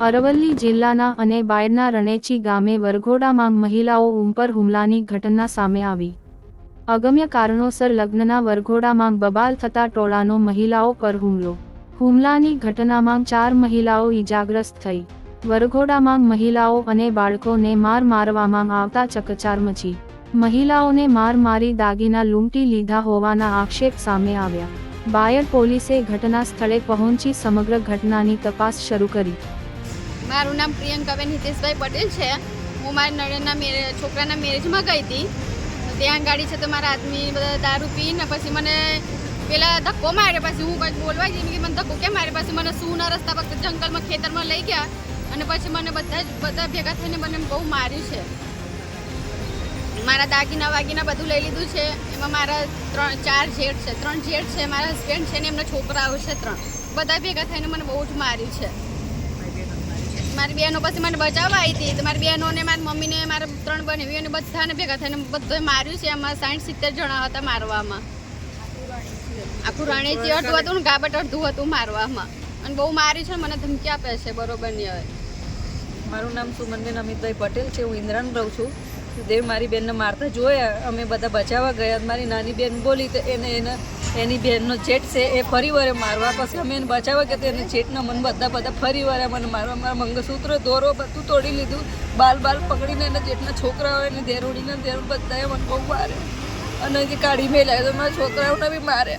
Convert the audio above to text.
અરવલ્લી જિલ્લાના અને બાયડના રણેચી ગામે વરઘોડામાં મહિલાઓ ઉપર હુમલાની ઘટના સામે આવી. અગમ્ય કારણોસર લગ્નના વરઘોડામાં બબાલ થતા ટોળાનો મહિલાઓ પર હુમલો. હુમલાની ઘટનામાં ચાર મહિલાઓ ઈજાગ્રસ્ત થઈ. વરઘોડામાં મહિલાઓ અને બાળકોને માર મારવામાં આવતા ચકચાર મચી. મહિલાઓને માર મારી દાગીના લૂંટી લીધા હોવાના આક્ષેપ સામે આવ્યા. બાયડ પોલીસે ઘટના સ્થળે પહોંચી સમગ્ર ઘટનાની તપાસ શરૂ કરી. મારું નામ પ્રિયંકાબેન હિતેશભાઈ પટેલ છે. હું મારા નળના મેરે, છોકરાના મેરેજમાં ગઈ હતી. ત્યાં ગાડી છે તો મારા આદમી બધા દારૂ પીને પછી મને પેલા ધક્કો માર્યો. પછી હું કંઈક બોલવા જઈને કે મને ધક્કો કેમ માર્યો? પછી મને સૂના રસ્તા પર જંગલમાં ખેતરમાં લઈ ગયા અને પછી મને બધા જ, બધા ભેગા થઈને મને બહુ માર્યું છે. મારા દાગીના વાગીના બધું લઈ લીધું છે. એમાં મારા ત્રણ, ચાર જેઠ છે. ત્રણ જેઠ છે, મારા હસબન્ડ છે ને એમના છોકરાઓ છે ત્રણ. બધા ભેગા થઈને મને બહુ જ માર્યું છે. મારી બહેનો પછી મને બચાવવા આવી હતી. તો મારી બહેનોને, મારી મમ્મીને, મારા ત્રણ બહેનીઓને બધાને ભેગા થઈને બધોએ માર્યું છે. એમાં સાઠ સિત્તેર જણા હતા મારવામાં. આખું રણેજી અડધું હતું ને ગાબટ અડધું હતું મારવામાં. અને બહુ માર્યું છે મને ધમકી આપે છે બરોબરની હવે. મારું નામ સુમનબેન અમિતભાઈ પટેલ છે. હું ઇન્દ્રાન રહું છું. દેવ મારી બેનને મારતા જોયા. અમે બધા બચાવવા ગયા. મારી નાની બેન બોલી તો એને એને એની બેનનો જેટ છે, એ ફરી વારે મારવા. પછી અમે એને બચાવવા કે એને જેટના મને બધા બધા ફરી વારે મને મારવા. મારા મંગળસૂત્ર, દોરો બધું તોડી લીધું. બાલ બાલ પકડીને એના જેટના છોકરાઓ એને ધેરોડીને ધેર બધાએ મને બહુ માર્યા. અને જે કાઢી મેલાય તો મારા છોકરાઓને બી માર્યા.